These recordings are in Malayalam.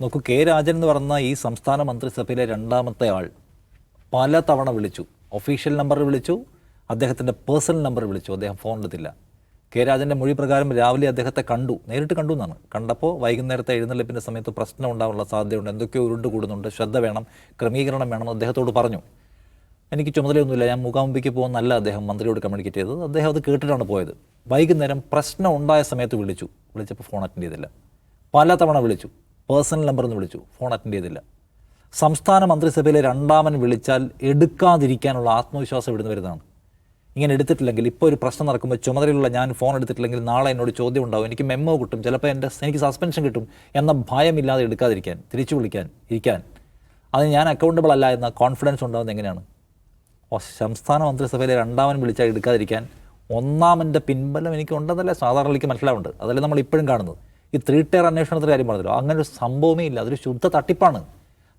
നോക്കൂ കെ രാജൻ എന്ന് പറഞ്ഞ ഈ സംസ്ഥാന മന്ത്രിസഭയിലെ രണ്ടാമത്തെ ആൾ പല തവണ വിളിച്ചു. ഒഫീഷ്യൽ നമ്പർ വിളിച്ചു. അദ്ദേഹത്തിന്റെ പേഴ്സണൽ നമ്പർ വിളിച്ചു. അദ്ദേഹം ഫോൺ എടുത്തില്ല. കെ രാജന്റെ മൊഴി പ്രകാരം രാവിലെ അദ്ദേഹത്തെ കണ്ടു. നേരിട്ട് കണ്ടു എന്നാണ്. കണ്ടപ്പോൾ വൈകുന്നേരത്തെ എഴുന്നള്ളിപ്പിന്റെ സമയത്ത് പ്രശ്നം ഉണ്ടാവാനുള്ള സാധ്യതയുണ്ട്. എന്തൊക്കെയോ ഉരുണ്ട് കൂടുന്നുണ്ട്. ശ്രദ്ധ വേണം. ക്രമീകരണം വേണം അദ്ദേഹത്തോട് പറഞ്ഞു. എനിക്ക് ചുമതലയൊന്നുമില്ല. ഞാൻ മുഖാമുമ്പിക്ക് പോകുന്നല്ല അദ്ദേഹം മന്ത്രിയോട് കമ്മ്യൂണിക്കേറ്റ് ചെയ്തത്. അദ്ദേഹം അത് കേട്ടിട്ടാണ് പോയത്. വൈകുന്നേരം പ്രശ്നം ഉണ്ടായ സമയത്ത് വിളിച്ചു. വിളിച്ചപ്പോൾ ഫോൺ അറ്റൻഡ് ചെയ്തില്ല. പല തവണ വിളിച്ചു. പേഴ്സണൽ നമ്പർ ഒന്ന് വിളിച്ചു. ഫോൺ അറ്റൻഡ് ചെയ്തില്ല. സംസ്ഥാന മന്ത്രിസഭയിലെ രണ്ടാമൻ വിളിച്ചാൽ എടുക്കാതിരിക്കാനുള്ള ആത്മവിശ്വാസം ഇവിടുന്ന് വരുന്നതാണ്. ഇങ്ങനെ എടുത്തിട്ടില്ലെങ്കിൽ ഇപ്പോൾ ഒരു പ്രശ്നം നടക്കുമ്പോൾ ചുമതലയുള്ള ഞാൻ ഫോൺ എടുത്തിട്ടില്ലെങ്കിൽ നാളെ എന്നോട് ചോദ്യം ഉണ്ടാവും. എനിക്ക് മെമ്മോ കിട്ടും. ചിലപ്പോൾ എന്റെ എനിക്ക് സസ്പെൻഷൻ കിട്ടും എന്ന ഭയമില്ലാതെ എടുക്കാതിരിക്കാൻ തിരിച്ചു വിളിക്കാൻ ഇരിക്കാൻ. അതിന് ഞാൻ അക്കൗണ്ടബിൾ അല്ല എന്ന കോൺഫിഡൻസ് ഉണ്ടാവുന്ന എങ്ങനെയാണ്? സംസ്ഥാന മന്ത്രിസഭയിലെ രണ്ടാമൻ വിളിച്ചാൽ എടുക്കാതിരിക്കാൻ ഒന്നാമന്റെ പിൻബലം എനിക്ക് ഉണ്ടെന്നല്ലേ സാധാരണ എനിക്ക് മനസ്സിലാവുന്നുണ്ട്. അതല്ലേ നമ്മൾ ഇപ്പോഴും കാണുന്നത്. ഈ ത്രീ ടയർ അന്വേഷണത്തിന്റെ കാര്യം പറഞ്ഞല്ലോ. അങ്ങനെ ഒരു സംഭവമേ ഇല്ല. അതൊരു ശുദ്ധ തട്ടിപ്പാണ്.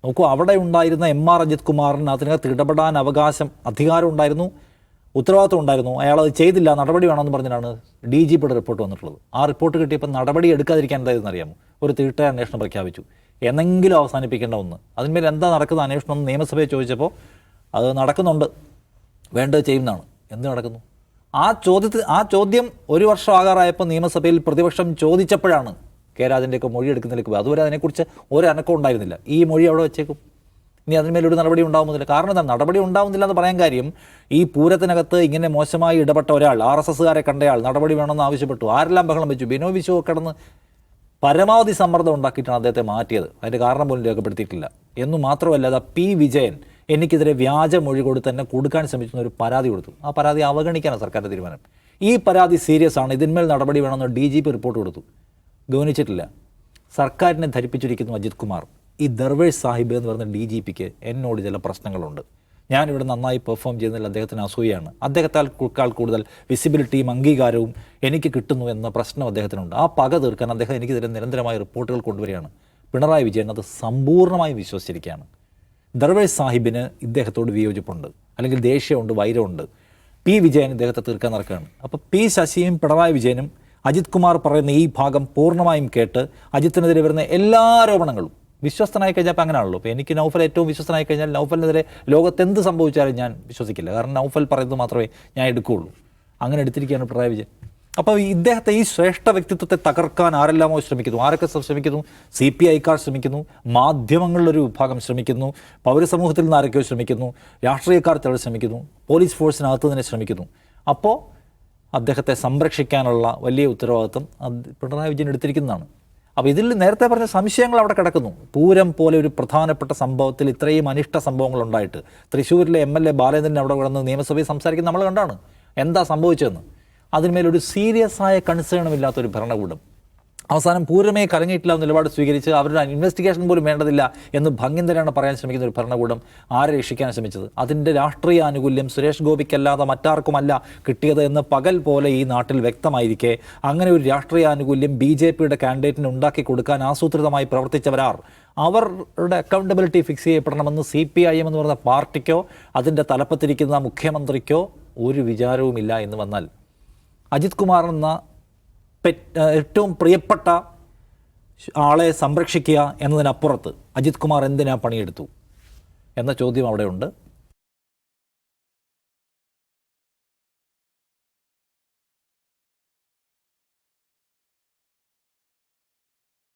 നോക്കൂ അവിടെ ഉണ്ടായിരുന്ന എം ആർ അജിത് കുമാറിന് അതിനകത്ത് ഇടപെടാൻ അവകാശം അധികാരം ഉണ്ടായിരുന്നു ഉത്തരവാദിത്വം ഉണ്ടായിരുന്നു. അയാൾ അത് ചെയ്തില്ല നടപടി വേണമെന്ന് പറഞ്ഞിട്ടാണ് ഡി ജി പിയുടെ റിപ്പോർട്ട് വന്നിട്ടുള്ളത്. ആ റിപ്പോർട്ട് കിട്ടിയപ്പോൾ നടപടി എടുക്കാതിരിക്കാൻ എന്തായിരുന്നു അറിയാമോ? ഒരു തീട്ട അന്വേഷണം പ്രഖ്യാപിച്ചു. എന്നെങ്കിലും അവസാനിപ്പിക്കേണ്ട ഒന്ന്. അതിന്മേൽ എന്താ നടക്കുന്ന അന്വേഷണം എന്ന് നിയമസഭയെ ചോദിച്ചപ്പോൾ അത് നടക്കുന്നുണ്ട്. വേണ്ടത് ചെയ്യുന്നതാണ്. എന്ത് നടക്കുന്നു? ആ ചോദ്യത്തിൽ ആ ചോദ്യം ഒരു വർഷം ആകാറായപ്പോൾ നിയമസഭയിൽ പ്രതിപക്ഷം ചോദിച്ചപ്പോഴാണ് കെ രാജന്റെയൊക്കെ മൊഴി എടുക്കുന്നതിലേക്ക് പോയത്. അതുവരെ അതിനെക്കുറിച്ച് ഒരു അനക്കം ഉണ്ടായിരുന്നില്ല. ഈ മൊഴി അവിടെ വെച്ചേക്കും. ഇനി അതിന്മേലൊരു നടപടി ഉണ്ടാവുന്നില്ല. കാരണം എന്താ? നടപടി ഉണ്ടാവുന്നില്ല എന്ന് പറയാൻ കാര്യം ഈ പൂരത്തിനകത്ത് ഇങ്ങനെ മോശമായി ഇടപെട്ട ഒരാൾ ആർ എസ് എസ്സുകാരെ കണ്ടയാൾ നടപടി വേണമെന്ന് ആവശ്യപ്പെട്ടു. ആരെല്ലാം ബഹളം വെച്ചു? ബിനോ വിശ്വ കിടന്ന് പരമാവധി സമ്മർദ്ദം ഉണ്ടാക്കിയിട്ടാണ് അദ്ദേഹത്തെ മാറ്റിയത്. അതിന്റെ കാരണം പോലും രേഖപ്പെടുത്തിയിട്ടില്ല. എന്നു മാത്രമല്ല പി. വിജയൻ എനിക്കെതിരെ വ്യാജ മൊഴി കൊടുത്ത് തന്നെ കൊടുക്കാൻ ശ്രമിക്കുന്ന ഒരു പരാതി കൊടുത്തു. ആ പരാതി അവഗണിക്കാനാണ് സർക്കാരിന്റെ തീരുമാനം. ഈ പരാതി സീരിയസ് ആണ്. ഇതിന്മേൽ നടപടി വേണമെന്ന് ഡി ജി പി റിപ്പോർട്ട് കൊടുത്തു. ഗൗനിച്ചിട്ടില്ല സർക്കാരിനെ ധരിപ്പിച്ചിരിക്കുന്നു അജിത് കുമാർ. ഈ ദർവേഷ് സാഹിബ് എന്ന് പറയുന്ന ഡി ജി പിക്ക് എന്നോട് ചില പ്രശ്നങ്ങളുണ്ട്. ഞാനിവിടെ നന്നായി പെർഫോം ചെയ്യുന്നതിൽ അദ്ദേഹത്തിന് അസൂയാണ് അദ്ദേഹത്താൽ കൂടുതൽ വിസിബിലിറ്റിയും അംഗീകാരവും എനിക്ക് കിട്ടുന്നു എന്ന പ്രശ്നം അദ്ദേഹത്തിനുണ്ട്. ആ പക തീർക്കാൻ അദ്ദേഹം എനിക്കെതിരെ നിരന്തരമായ റിപ്പോർട്ടുകൾ കൊണ്ടുവരികയാണ്. പിണറായി വിജയൻ അത് സമ്പൂർണമായും വിശ്വസിച്ചിരിക്കുകയാണ്. ദർവേഷ് സാഹിബിന് ഇദ്ദേഹത്തോട് വിയോജിപ്പുണ്ട്. അല്ലെങ്കിൽ ദേഷ്യമുണ്ട് വൈരമുണ്ട്. പി. വിജയൻ ഇദ്ദേഹത്തെ തീർക്കാൻ നടക്കുകയാണ്. അപ്പോൾ പി. ശശിയും പിണറായി വിജയനും അജിത് കുമാർ പറയുന്ന ഈ ഭാഗം പൂർണമായും കേട്ട് അജിത്തിനെതിരെ വരുന്ന എല്ലാ ആരോപണങ്ങളും വിശ്വസ്തനായി കഴിഞ്ഞാൽ അപ്പോൾ അങ്ങനെയാണല്ലോ അപ്പോൾ എനിക്ക് നൗഫൽ ഏറ്റവും വിശ്വസ്തനായി കഴിഞ്ഞാൽ നൗഫലിനെതിരെ ലോകത്ത് എന്ത് സംഭവിച്ചാലും ഞാൻ വിശ്വസിക്കില്ല. കാരണം നൗഫൽ പറയുന്നത് മാത്രമേ ഞാൻ എടുക്കുകയുള്ളൂ. അങ്ങനെ എടുത്തിരിക്കുകയാണ് പിണറായി വിജയൻ. അപ്പോൾ ഇദ്ദേഹത്തെ ഈ ശ്രേഷ്ഠ വ്യക്തിത്വത്തെ തകർക്കാൻ ആരെല്ലാമോ ശ്രമിക്കുന്നു? ആരൊക്കെ ശ്രമിക്കുന്നു? സി പി ഐക്കാർ ശ്രമിക്കുന്നു. മാധ്യമങ്ങളിലൊരു വിഭാഗം ശ്രമിക്കുന്നു. പൗരസമൂഹത്തിൽ നിന്ന് ആരൊക്കെയോ ശ്രമിക്കുന്നു. രാഷ്ട്രീയക്കാർ ചിലർ ശ്രമിക്കുന്നു. പോലീസ് ഫോഴ്സിനകത്ത് തന്നെ ശ്രമിക്കുന്നു. അപ്പോൾ അദ്ദേഹത്തെ സംരക്ഷിക്കാനുള്ള വലിയ ഉത്തരവാദിത്വം പിണറായി വിജയൻ എടുത്തിരിക്കുന്നതാണ്. അപ്പോൾ ഇതിൽ നേരത്തെ പറഞ്ഞ സംശയങ്ങൾ അവിടെ കിടക്കുന്നു. പൂരം പോലെ ഒരു പ്രധാനപ്പെട്ട സംഭവത്തിൽ ഇത്രയും അനിഷ്ട സംഭവങ്ങൾ ഉണ്ടായിട്ട് തൃശ്ശൂരിലെ എം എൽ എ ബാലേന്ദ്രൻ അവിടെ കിടന്ന് നിയമസഭയിൽ സംസാരിക്കുന്നത് നമ്മൾ കണ്ടാണ്. എന്താ സംഭവിച്ചതെന്ന്? അതിന്മേലൊരു സീരിയസ് ആയ കൺസേണും ഇല്ലാത്തൊരു ഭരണകൂടം. അവസാനം പൂരമേ കലങ്ങിയിട്ടില്ല എന്ന നിലപാട് സ്വീകരിച്ച് അവരുടെ ഇൻവെസ്റ്റിഗേഷൻ പോലും വേണ്ടതില്ല എന്ന് ഭംഗിന്തരാണ് പറയാൻ ശ്രമിക്കുന്ന ഒരു ഭരണകൂടം ആരെ രക്ഷിക്കാൻ ശ്രമിച്ചത്. അതിന്റെ രാഷ്ട്രീയ ആനുകൂല്യം സുരേഷ് ഗോപിക്കല്ലാതെ മറ്റാർക്കുമല്ല കിട്ടിയത് എന്ന് പകൽ പോലെ ഈ നാട്ടിൽ വ്യക്തമായിരിക്കെ. അങ്ങനെ ഒരു രാഷ്ട്രീയ ആനുകൂല്യം ബി ജെ പിയുടെ കാൻഡിഡേറ്റിന് ഉണ്ടാക്കി കൊടുക്കാൻ ആസൂത്രിതമായി പ്രവർത്തിച്ചവരാർ. അവരുടെ അക്കൗണ്ടബിലിറ്റി ഫിക്സ് ചെയ്യപ്പെടണമെന്ന് സി പി ഐ എം എന്ന് പറയുന്ന പാർട്ടിക്കോ അതിന്റെ തലപ്പത്തിരിക്കുന്ന മുഖ്യമന്ത്രിക്കോ ഒരു വിചാരവുമില്ല എന്ന് വന്നാൽ അജിത് കുമാർ എന്ന ഏറ്റവും പ്രിയപ്പെട്ട ആളെ സംരക്ഷിക്കുക എന്നതിനപ്പുറത്ത് അജിത് കുമാർ എന്തിനാ പണിയെടുത്തു? എന്ന ചോദ്യം അവിടെയുണ്ട്.